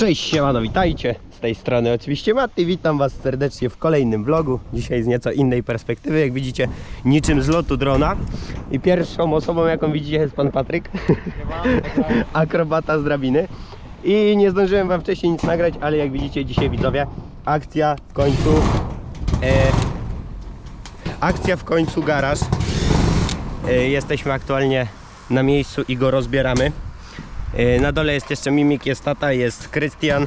Cześć, siemano, witajcie. Z tej strony oczywiście Matty, witam was serdecznie w kolejnym vlogu. Dzisiaj z nieco innej perspektywy, jak widzicie, niczym z lotu drona. I pierwszą osobą, jaką widzicie, jest pan Patryk, akrobata z drabiny. I nie zdążyłem wam wcześniej nic nagrać, ale jak widzicie dzisiaj widzowie, akcja w końcu... E, akcja w końcu garaż. E, jesteśmy aktualnie na miejscu i go rozbieramy. E, Na dole jest jeszcze Mimik, jest tata, jest Krystian,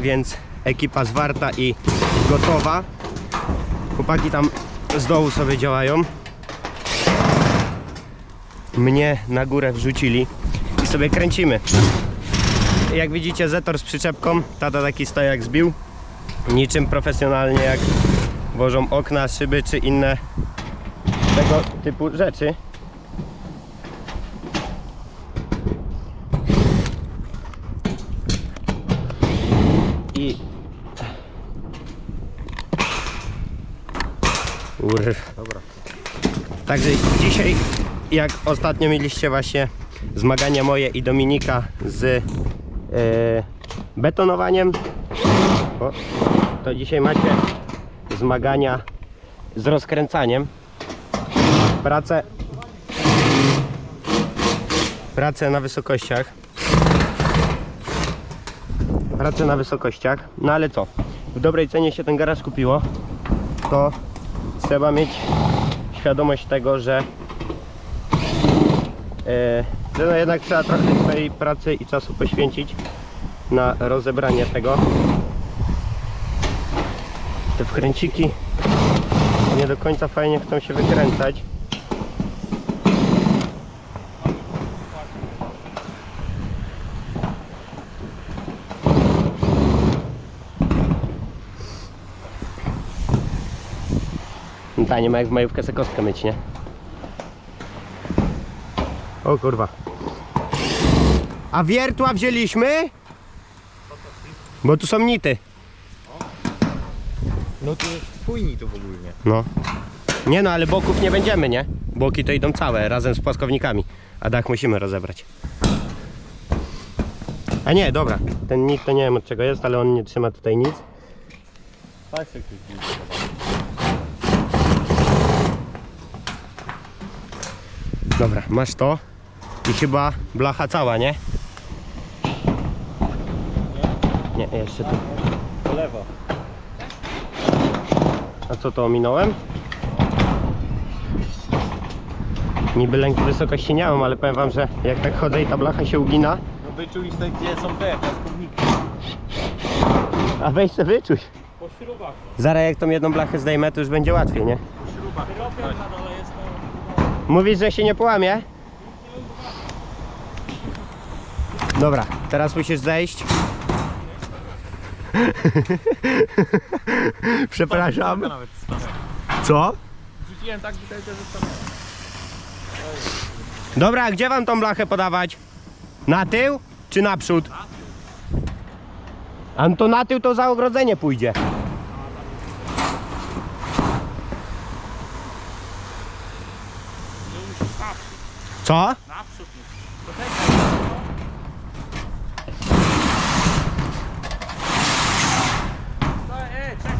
więc ekipa zwarta i gotowa. Chłopaki tam z dołu sobie działają. Mnie na górę wrzucili i sobie kręcimy. Jak widzicie Zetor z przyczepką, tata taki stojak zbił. Niczym profesjonalnie jak wożą okna, szyby czy inne tego typu rzeczy. Urw. Dobra. Także dzisiaj, jak ostatnio mieliście właśnie zmagania moje i Dominika z e, betonowaniem, o, to dzisiaj macie zmagania z rozkręcaniem. Pracę, pracę na wysokościach. Pracę na wysokościach. No ale co? W dobrej cenie się ten garaż kupiło. To trzeba mieć świadomość tego, że że no jednak trzeba trochę swojej pracy i czasu poświęcić na rozebranie tego. Te wkręciki nie do końca fajnie chcą się wykręcać. Ta nie ma jak w majówkę se kostkę myć, nie? O kurwa. A wiertła wzięliśmy? Bo tu są nity. No to jest płyni to w ogóle. No. Nie no, ale boków nie będziemy, nie? Boki to idą całe, razem z płaskownikami. A dach musimy rozebrać. A nie, dobra. Ten nit to nie wiem od czego jest, ale on nie trzyma tutaj nic. Tak się Dobra, masz to. I chyba blacha cała, nie? Nie, jeszcze tu. Po lewo. A co to ominąłem? Niby lęku wysokości nie mam, ale powiem wam, że jak tak chodzę i ta blacha się ugina, No wyczuliście gdzie są te piaskowniki. a weź se wyczuj. Po śrubach. Zaraz jak tą jedną blachę zdejmę, to już będzie łatwiej, nie? Po śrubach. Robię na dole jest to. Mówisz, że się nie połamie? Dobra, teraz musisz zejść. Przepraszam. Co? Rzuciłem tak że. Dobra, a gdzie wam tą blachę podawać? Na tył czy naprzód? A no to na tył to za ogrodzenie pójdzie. Musisz naprzód. Co? Naprzód musisz. Poczekaj. No, e, czekaj.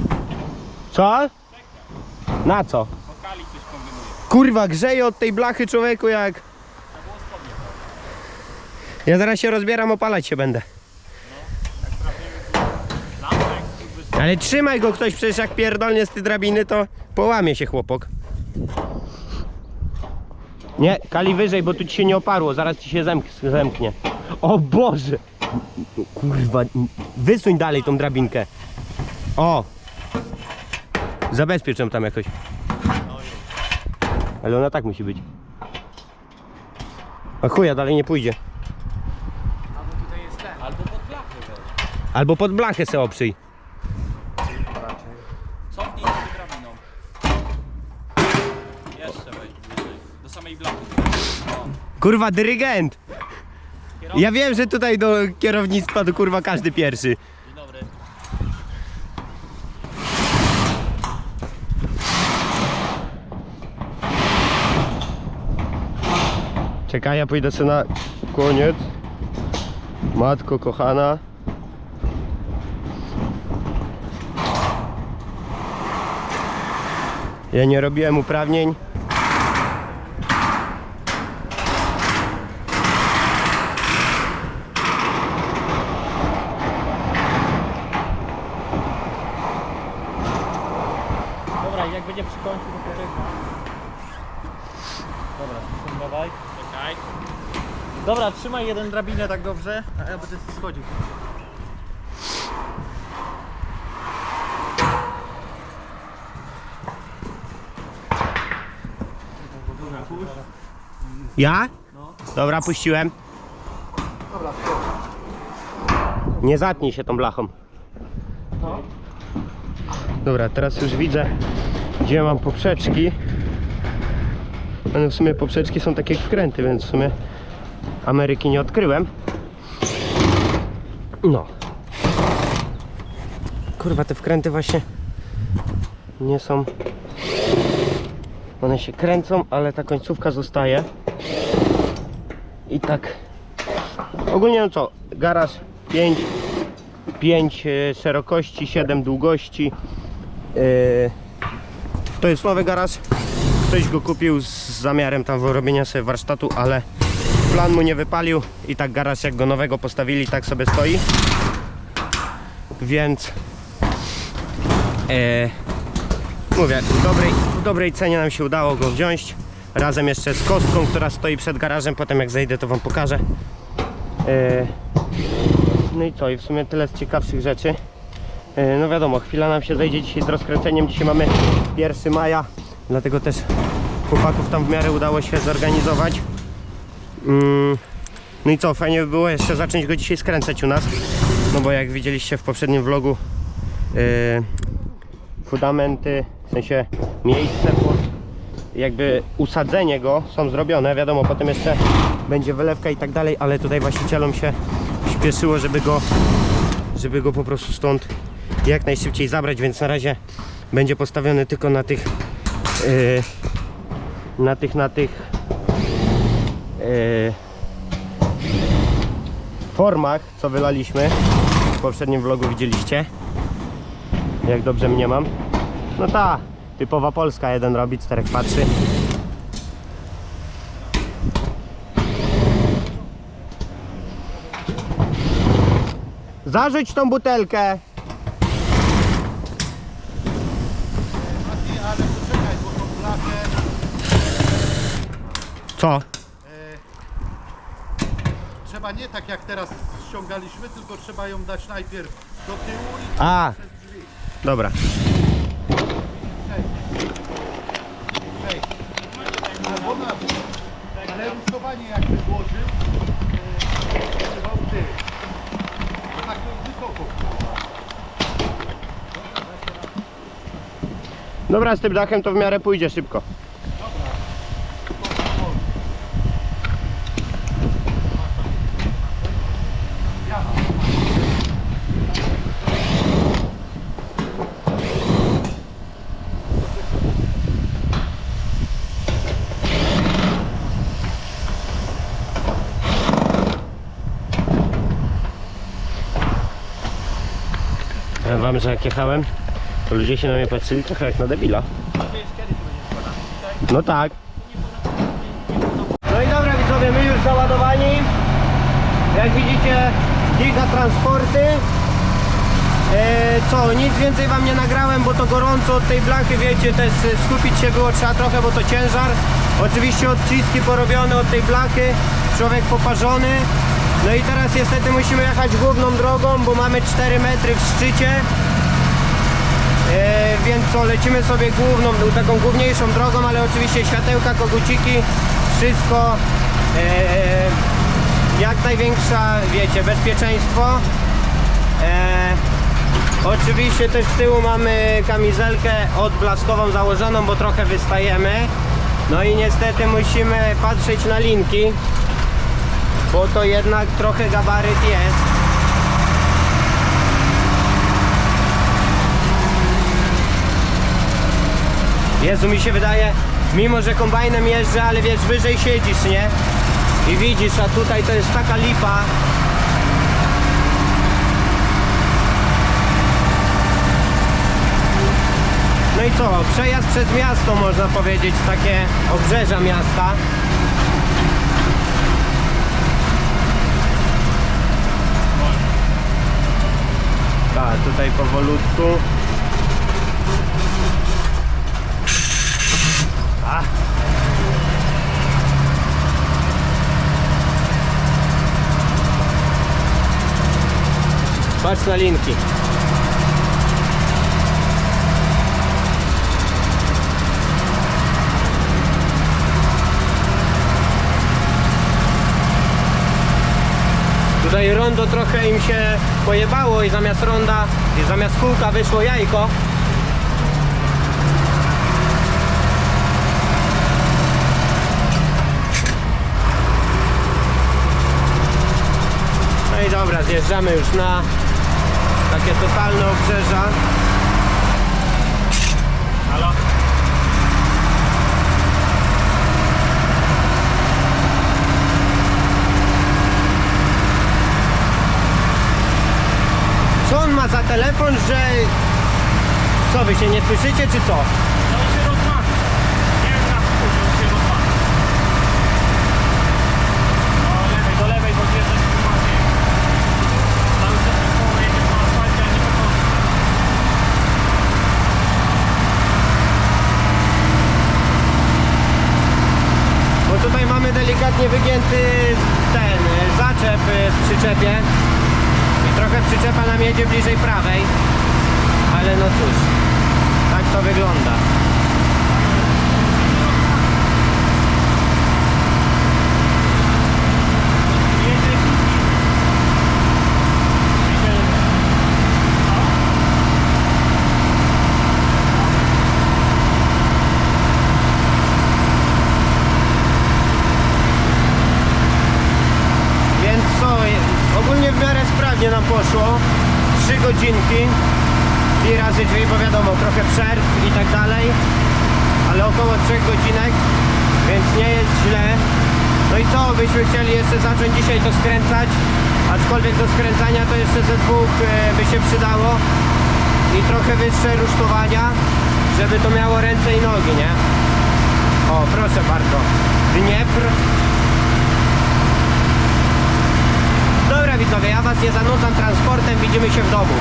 Co? Na co? Pokali coś kombinuje. Kurwa, grzeje od tej blachy człowieku jak... To było spodnie. Ja zaraz się rozbieram, opalać się będę. Jak trafimy w lampę, jak skurwysy. Ale trzymaj go ktoś, przecież jak pierdolnie z tej drabiny, to połamie się chłopok. Nie, kali wyżej, bo tu ci się nie oparło, zaraz ci się zemk zemknie. O Boże! Kurwa, wysuń dalej tą drabinkę. O! Zabezpiecz ją tam jakoś. Ale ona tak musi być. A chuja, dalej nie pójdzie. Albo tutaj jest ten. Albo pod blachę weź. Albo pod blachę se oprzyj. Cofnij samej blachy. Kurwa, dyrygent! Ja wiem, że tutaj do kierownictwa to kurwa każdy pierwszy. Czekaj, ja pójdę sobie na koniec. Matko kochana. Ja nie robiłem uprawnień. Trzymaj jeden drabinę tak dobrze, a ja będę schodził. Ja? Dobra, puściłem. Nie zatnij się tą blachą. Dobra, teraz już widzę, gdzie mam poprzeczki. No w sumie poprzeczki są takie jak wkręty, więc w sumie Ameryki nie odkryłem. No. Kurwa, te wkręty właśnie nie są... One się kręcą, ale ta końcówka zostaje. I tak. Ogólnie no co? Garaż 5, 5 e, szerokości, 7 długości. E, To jest nowy garaż. Ktoś go kupił z zamiarem tam robienia sobie warsztatu, ale plan mu nie wypalił i tak garaż jak go nowego postawili, tak sobie stoi. Więc e, mówię, w dobrej, w dobrej cenie nam się udało go wziąć. Razem jeszcze z kostką, która stoi przed garażem. Potem jak zejdę, to Wam pokażę. E, no i co? I w sumie tyle z ciekawszych rzeczy. E, no wiadomo, chwila nam się zejdzie dzisiaj z rozkręceniem. Dzisiaj mamy 1 maja, dlatego też chłopaków tam w miarę udało się zorganizować. Mm, no i co? Fajnie by było jeszcze zacząć go dzisiaj skręcać u nas. No bo jak widzieliście w poprzednim vlogu, e, fundamenty, w sensie miejsce pod jakby usadzenie go są zrobione, wiadomo, potem jeszcze będzie wylewka i tak dalej, ale tutaj właścicielom się śpieszyło, żeby go żeby go po prostu stąd jak najszybciej zabrać, więc na razie będzie postawiony tylko na tych yy, na tych, na tych yy, formach, co wylaliśmy w poprzednim vlogu widzieliście jak dobrze mnie mam no ta, typowa Polska, jeden robi, czterech patrzy. Zarzuć tą butelkę. Co? Trzeba nie tak jak teraz ściągaliśmy, tylko trzeba ją dać najpierw do tyłu i A, przez drzwi. dobra. Hej. Albo na dół. Ale rusztowanie jakby złożył, yy, używał ty. Bo tak to jest wysoko. Dobra, z tym dachem to w miarę pójdzie szybko. Powiem wam, że jak jechałem, to ludzie się na mnie patrzyli trochę jak na debila. No tak. No i dobra widzowie, my już załadowani. Jak widzicie, giga transporty. E, co, nic więcej wam nie nagrałem, bo to gorąco od tej blachy, wiecie, też e, skupić się było trzeba trochę, bo to ciężar. Oczywiście odciski porobione od tej blachy, człowiek poparzony. No i teraz niestety musimy jechać główną drogą, bo mamy 4 metry w szczycie. E, więc co, lecimy sobie główną, taką główniejszą drogą, ale oczywiście światełka, koguciki, wszystko e, jak największa, wiecie, bezpieczeństwo. E, oczywiście też z tyłu mamy kamizelkę odblaskową założoną, bo trochę wystajemy. No i niestety musimy patrzeć na linki, bo to jednak trochę gabaryt jest. Jezu, mi się wydaje, mimo że kombajnem jeżdżę, ale wiesz, wyżej siedzisz, nie? I widzisz, a tutaj to jest taka lipa. No i co? przejazd przez miasto można powiedzieć, takie obrzeża miasta. Tak, tutaj powolutku. A. Patrz na linki. Tutaj rondo trochę im się pojebało i zamiast ronda, i zamiast kółka wyszło jajko. I dobra, zjeżdżamy już na takie totalne obrzeża. Halo? Co on ma za telefon, że... Co, wy się nie słyszycie, czy co? No on się rozmawia. Nie wiem na chuj, on się rozmawia. No lewej, do lewej, bo zjeżdżasz kurwa nie. Cały czas mi koło jedzie po asfalcie, a nie po kostce. Bo tutaj mamy delikatnie wygięty ten y, zaczep y, w przyczepie i trochę przyczepa nam jedzie bliżej prawej, ale no cóż, tak to wygląda. Jedzie Jedzie... Więc co, je- ogólnie w miarę sprawnie nam poszło, 3 godzinki, dwie razy drzwi, bo wiadomo, trochę przerw i tak dalej, ale około 3 godzinek, więc nie jest źle. No i co, byśmy chcieli jeszcze zacząć dzisiaj to skręcać, aczkolwiek do skręcania to jeszcze ze dwóch e, by się przydało i trochę wyższe rusztowania, żeby to miało ręce i nogi, nie? O, proszę bardzo, Dniepr. Dobra widzowie, ja was nie zanudzam transportem, widzimy się w domu.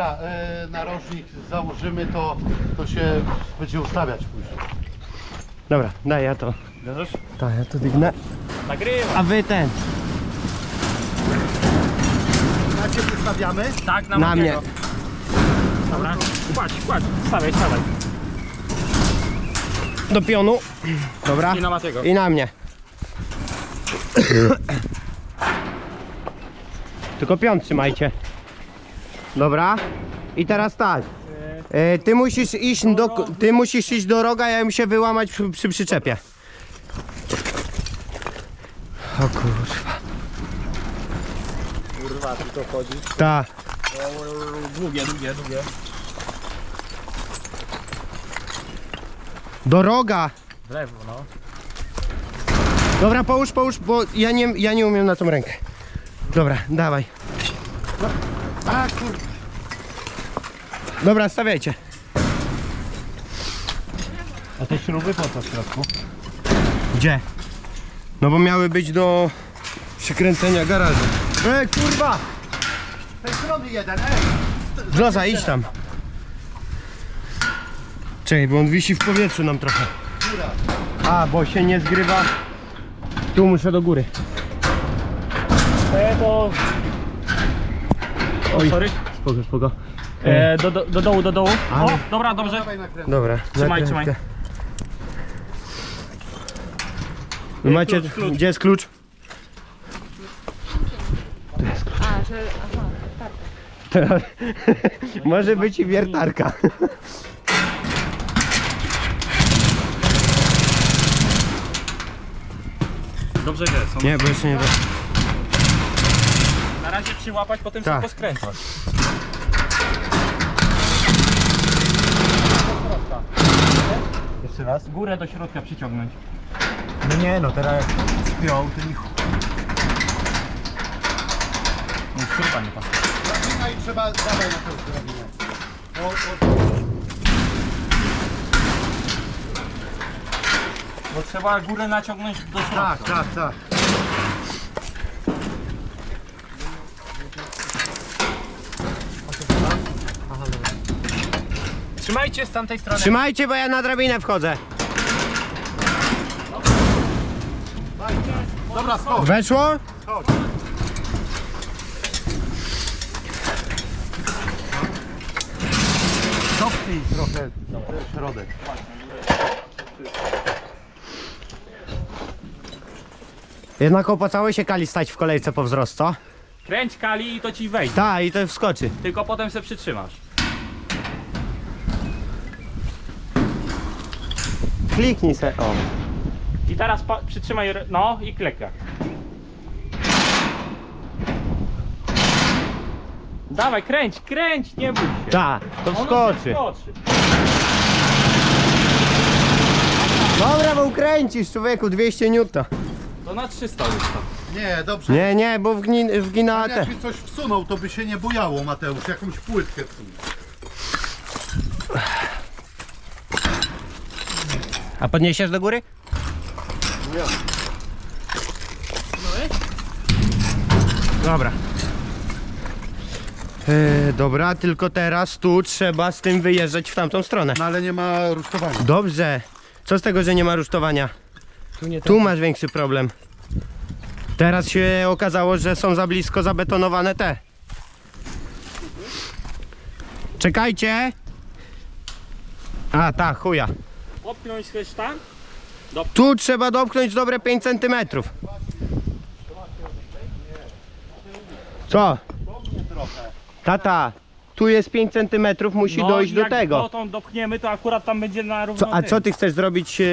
Dobra, e, narożnik założymy, to, to się będzie ustawiać później. Dobra, daj ja to. Bierzesz? Tak, ja to dygnę. Nagrywam. A wy ten, Na ciebie stawiamy? Tak, na, na mnie. Dobra. Kładź, kładź. Stawiaj, stawiaj. Do pionu. Dobra. I na Matiego. I na mnie. Tylko pion trzymajcie. Dobra. I teraz tak. E, Ty musisz iść do, ty musisz iść do roga, ja muszę wyłamać przy, przy przyczepie. O kurwa. Kurwa, ty to chodzi. Tak. Długie, długie, długie. Do roga. W lewo, no. Dobra, połóż, połóż, bo ja nie, ja nie umiem na tą rękę. Dobra, dawaj. A kurde. Dobra, stawiajcie. A te śruby po co w środku? Gdzie? No bo miały być do przykręcenia garażu. Ej, kurwa! Tej strony jeden, ej! Brzoza, idź tam. Czekaj, bo on wisi w powietrzu nam trochę. A, bo się nie zgrywa. Tu muszę do góry. E, to... Oj. Spoko, spoko. E, do, do, do dołu, do dołu. O, dobra, dobrze. Dobra, Trzymaj, trzymaj. Macie, Klucz, klucz. gdzie jest klucz? A, że... Aha, tak. To, może być i wiertarka. Dobrze jest. On... Nie, bo jeszcze nie da. Na razie przyłapać, potem Tak. szybko skręcać. Jeszcze raz. Górę do środka przyciągnąć. No nie no, teraz jak śpią, to niech... No, śruba nie pasuje. No i trzeba, dawaj na tę drabinę. O, o, Bo trzeba górę naciągnąć do środka. tak, tak, tak. Trzymajcie z tamtej strony. Trzymajcie, bo ja na drabinę wchodzę. Dobra, skocz. Weszło? Cofnij trochę środek. Jednak opłacało się Kali stać w kolejce po wzrost, co? Kręć kali i to ci wejdzie. Tak, i to wskoczy. Tylko potem se przytrzymasz. Kliknij se. O. I teraz pa- przytrzymaj, no i kleka. Dawaj, kręć, kręć, nie bój się. Tak, to Ono wskoczy. wskoczy. Dobra, bo ukręcisz człowieku 200 newta. To na 300 ustaw. Nie, dobrze. Nie, nie, bo wgin, wgina Tam te. jakby coś wsunął, to by się nie bujało, Mateusz. Jakąś płytkę wsunął. A podniesiesz do góry? Dobra. E, dobra, tylko teraz tu trzeba z tym wyjeżdżać w tamtą stronę. No ale nie ma rusztowania. Dobrze. Co z tego, że nie ma rusztowania? Tu nie Tu masz większy problem. Teraz się okazało, że są za blisko zabetonowane te. Czekajcie. A, tak, chuja. Opnąć tam? Tu trzeba dopchnąć dobre 5 cm. Co? Tata, tu jest 5 cm, musi dojść do No, jak tego. dotąd dopchniemy, to akurat tam będzie na równo Co, a tym. co ty chcesz zrobić? e,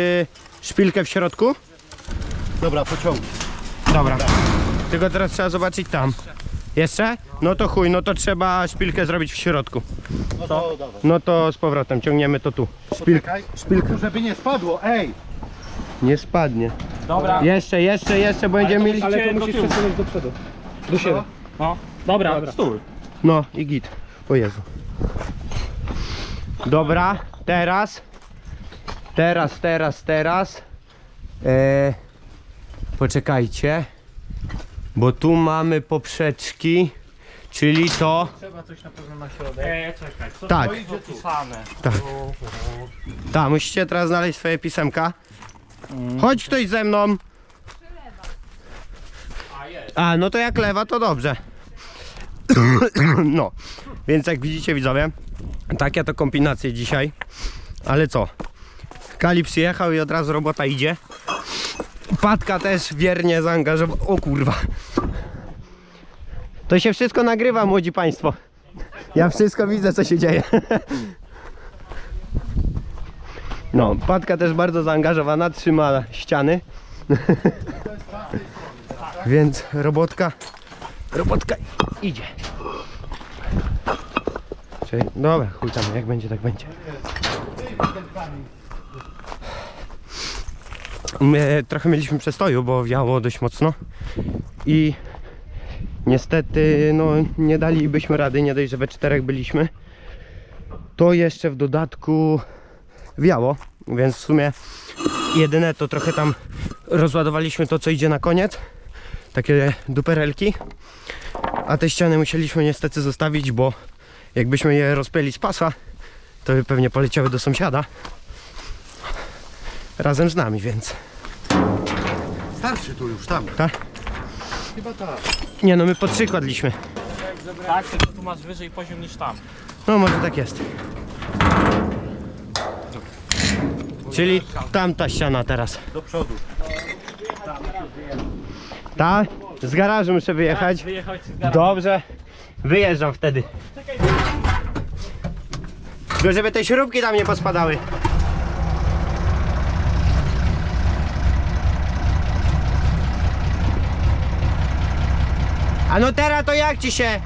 szpilkę w środku? Dobra, pociągnij. Dobra. Tylko teraz trzeba zobaczyć tam. Jeszcze? No to chuj, no to trzeba szpilkę zrobić w środku. No to dawaj. No to z powrotem ciągniemy to tu. Szpilka. Poczekaj, szpilkę, żeby nie spadło, ej! Nie spadnie. Dobra, Jeszcze, jeszcze, jeszcze będziemy mieli. ale to musisz przesunąć do przodu. Do siebie. No, dobra, stój. No i git. O Jezu. Dobra, teraz. Teraz, teraz, teraz. E, poczekajcie. Bo tu mamy poprzeczki. Czyli to. Trzeba coś na pewno na środek. Ej, czekaj, co Tak. to idzie tu? Pisane. Tak. Tak, musicie teraz znaleźć swoje pisemka. Chodź ktoś ze mną. A jest. A, no to jak lewa, to dobrze. No, więc jak widzicie widzowie, takie to kombinacje dzisiaj. Ale co? Kali przyjechał i od razu robota idzie. Patka też wiernie zaangażował. O kurwa. To się wszystko nagrywa, młodzi państwo. Ja wszystko widzę, co się dzieje. No, Patka też bardzo zaangażowana, trzyma ściany. Więc robotka, robotka idzie. Czyli, dobra, chuj tam, jak będzie, tak będzie. My trochę mieliśmy przestoju, bo wiało dość mocno i niestety no nie dalibyśmy rady, nie dość, że we czterech byliśmy. To jeszcze w dodatku wiało, więc w sumie jedyne to trochę tam rozładowaliśmy to, co idzie na koniec. Takie duperelki. A te ściany musieliśmy niestety zostawić, bo jakbyśmy je rozpięli z pasa, to pewnie poleciały do sąsiada. Razem z nami, więc. Starczy tu już, tam. Tak? Chyba tak. Nie no, my po trzy kładliśmy. Tak, tylko tu masz wyżej poziom niż tam. No może tak jest. Czyli tamta ściana teraz. Do przodu. Tak? Z garażu muszę wyjechać. Wyjechać z garażu. Dobrze. Wyjeżdżam wtedy. Tylko żeby te śrubki tam nie pospadały. A no teraz to jak ci się?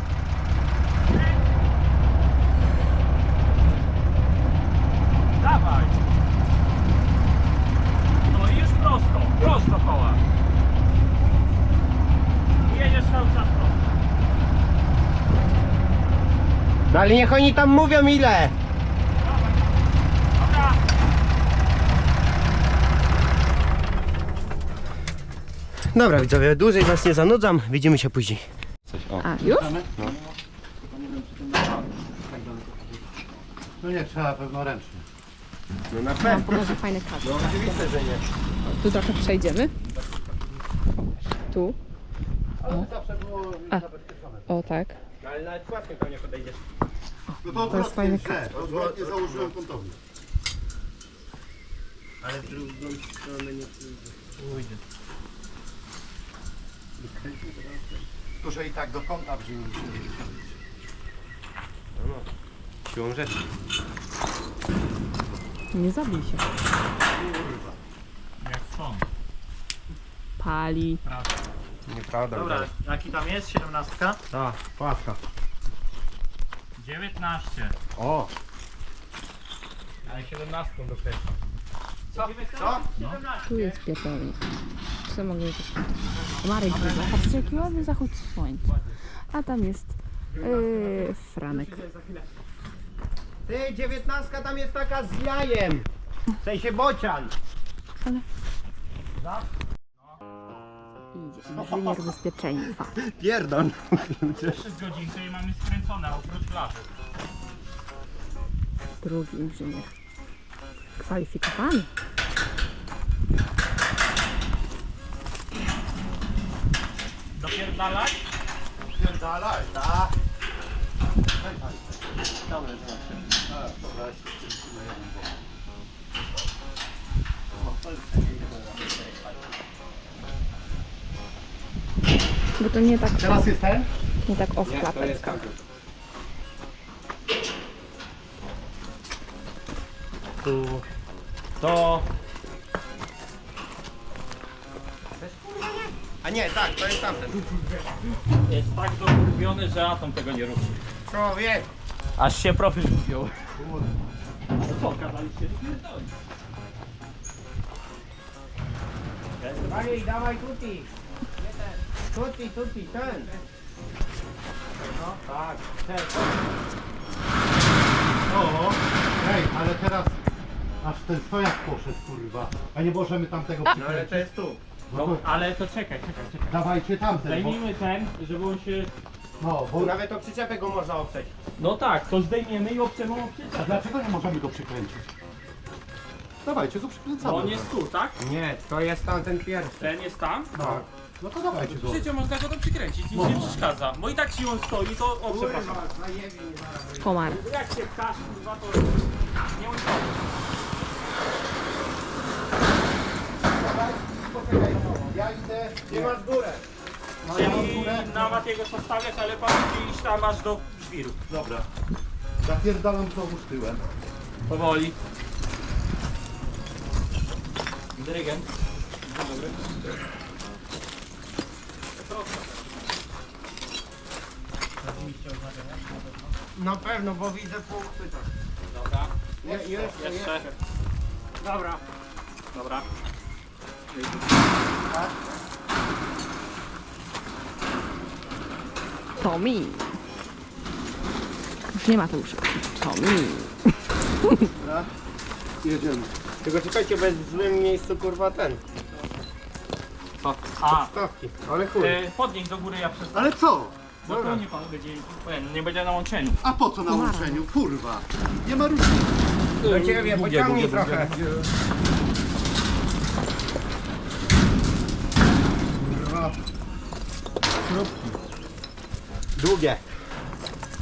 Dawaj. No i już prosto, prosto koła. Jedziesz cały czas prosto. No ale niech oni tam mówią ile. Dobra. Dobra widzowie, dłużej was nie zanudzam. Widzimy się później. A, już? No nie, trzeba pewno ręcznie. No na Wam pokażę fajny kadr. No oczywiste, że nie. Tu trochę przejdziemy. Tu. Ale zawsze było A. zabezpieczone. O tak. No ale nawet płaskiem tam nie podejdziesz. No to To jest fajny źle. Odwrotnie założyłem kątownik. Ale w drugą stronę nie pójdzie. To, że i tak do kąta wziąłem się. No, Siłą rzeczy. Nie zabij się. Jak stąd. Pali. Nieprawda. Dobra, jaki tam jest? 17? Tak, płaska. 19. O! Ale 17 dokręcam. Co? Co? Tu jest piekarnik. Co mogę jeszcze? Marek Gruza. Patrzcie jaki ładny zachód słońca. A tam jest yy, Franek. Ty, dziewiętnastka tam jest taka z jajem. W sensie bocian. Idzie inżynier bezpieczeństwa. Pierdol. 3 godzinki i mamy skręcone oprócz lasu. Drugi inżynier. Kwalifikowany. Dopierdalać? Pierdalaj. Tak. Bo to nie tak, Teraz jest ten? nie tak off klapeczka. Tu. To. Nie, tak, to jest tamten. Jest tak dokurwiony, że atom tego nie ruszy. Człowiek. Aż się profil wziął. Co, kazaliście Dawaj, dawaj tuti. Tuti, tuti, ten. No tak, ten. O, ej, ale teraz aż ten stojak poszedł, kurwa. A nie możemy tamtego No ale przykręcić. to jest tu. No to Ale to czekaj, czekaj, czekaj. dawajcie tamten, bo, Zdejmijmy ten, żeby on się... no, bo... Nawet o przyczepę go można oprzeć. No tak, to zdejmiemy i obciemy A dlaczego nie możemy go przykręcić? Dawajcie, go przykręcamy. Bo on jest tu, tak? Nie, to jest tamten pierwszy. Ten jest tam? Tak. No to dawajcie go. Przecież można go to przykręcić. Nic nie przeszkadza. Bo i tak siłą stoi, to... O, przepraszam. Komar. Jak się pchasz, kurwa, to... Nie unikamy. Ja idę... Nie masz górę. No ja mam I górę. na Matiego postawiać, ale pan musi iść tam aż do żwiru. Dobra. Zapierdalam znowu z tyłem. Powoli. Dyrygent. Na pewno, bo widzę pół chwyta. Dobra. Je, jeszcze, Jeszcze. jeszcze. Dobra. Dobra. Tommy. Już nie ma to już. Tommy. Dobra. Jedziemy. Tylko czekajcie, bo jest w złym miejscu kurwa ten. Co? A, Stawki. Ale chuj. e, podnieś do góry, ja przez... Ale co? Bo to nie pan będzie, powiem, nie będzie na łączeniu. A po co na łączeniu? Kurwa. Nie ma różnicy. Do ciebie, pociągnij trochę. Długie.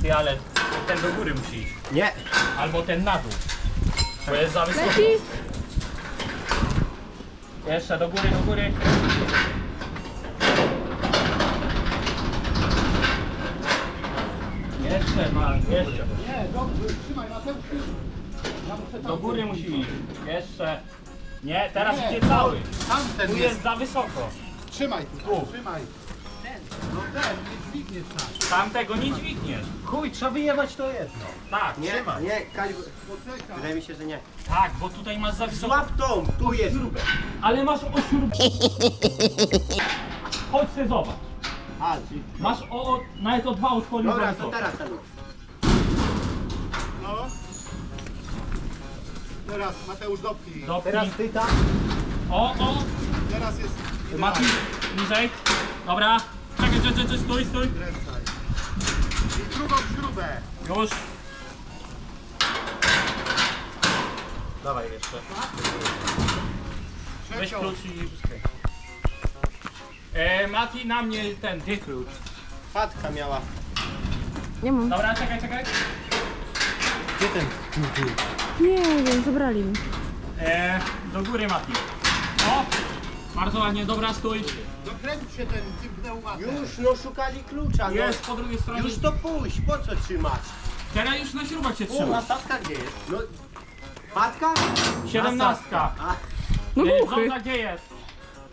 Ty, ale ten do góry musi iść. Nie. Albo ten na dół. Bo jest za wysoko. Leci? Jeszcze do góry, do góry. Jeszcze, ma, jeszcze. Nie, dobrze, trzymaj na ten Do góry musi iść. Jeszcze. Nie, teraz Nie, idzie cały. Tamten Tu jest. jest za wysoko. Trzymaj tu, trzymaj. No ten, nie dźwigniesz tak. Tamtego nie dźwigniesz. Chuj, trzeba wyjebać to jedno. Tak, Nie, trzymaj. nie, Kali... Poczekaj. Wydaje mi się, że nie. Tak, bo tutaj masz za wysoko. Złap tą, tu jest. Ale masz ośrub... Chodź se zobacz. A, czyli... Masz o, o nawet o dwa otwory Dobra, to teraz ten. No. Teraz Mateusz dopnij. Dopnij. Teraz ty tam. O, o, Teraz jest Mati, niżej. Dobra. Czekaj, czekaj, czekaj, stój, stój. I drugą śrubę. Już. Dawaj jeszcze. Weź Trzecią. klucz i... E, Mati, na mnie ten, gdzie klucz? Fatka miała. Nie mam. Dobra, czekaj, czekaj. Gdzie ten? Nie wiem, zabrali mi. E, do góry Mati. O! Bardzo ładnie, dobra, stój. Dokręć się ten tym pneumatem. Już, no szukali klucza, no. Jest po drugiej stronie. Już to pójść, po co trzymać? Teraz już na śrubach się U, trzyma. nasadka gdzie jest? No... Fatka? Siedemnastka. A, No E, buchy. Brzoza gdzie jest?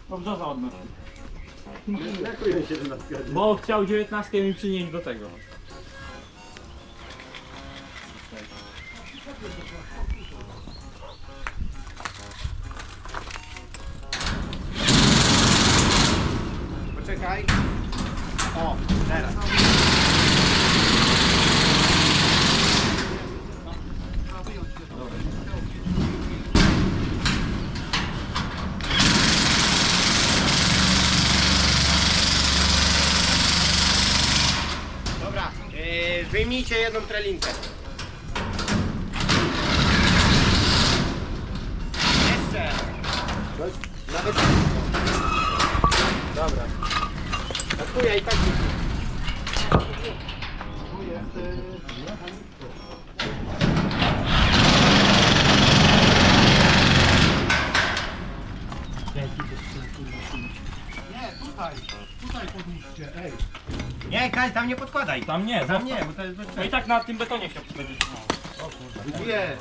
Bo brzoza odnosi. brakuje siedemnastka. Bo chciał 19 mi przynieść do tego. Poczekaj. O, teraz. Dobra, yy, wyjmijcie jedną trelinkę. Jeszcze. No, nawet... Dobra. A tu ja i tak nie Tu jest y, Nie, tutaj. Tutaj podnieście, ej. Nie, Kal, tam nie. Tam nie, Tam nie, bo to jest bez No i tak na tym betonie będzie trzymało. Gdzie?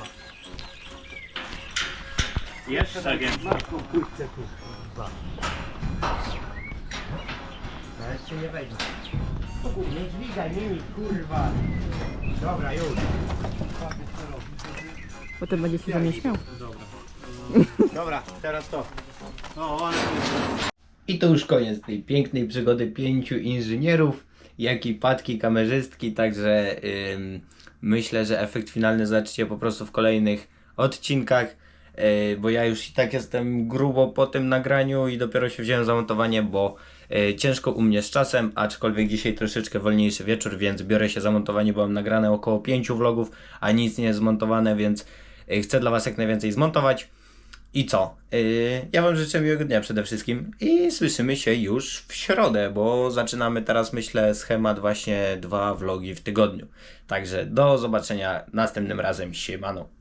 Jeszcze więcej. Matką, pójdźcie tu. No jeszcze nie wejdzie. Nie dźwigaj nimi, kurwa. Dobra, już. Potem będzie się śmiał. Dobra, teraz to. No, ale I to już koniec tej pięknej przygody pięciu inżynierów, jak i Patki kamerzystki, także ym, myślę, że efekt finalny zobaczycie po prostu w kolejnych odcinkach, yy, bo ja już i tak jestem grubo po tym nagraniu i dopiero się wziąłem za montowanie, bo yy, ciężko u mnie z czasem, aczkolwiek dzisiaj troszeczkę wolniejszy wieczór, więc biorę się za montowanie, bo mam nagrane około pięciu vlogów, a nic nie jest zmontowane, więc yy, chcę dla Was jak najwięcej zmontować. I co? Yy, ja Wam życzę miłego dnia przede wszystkim i słyszymy się już w środę, bo zaczynamy teraz, myślę, schemat właśnie dwa vlogi w tygodniu. Także do zobaczenia następnym razem. Siemano.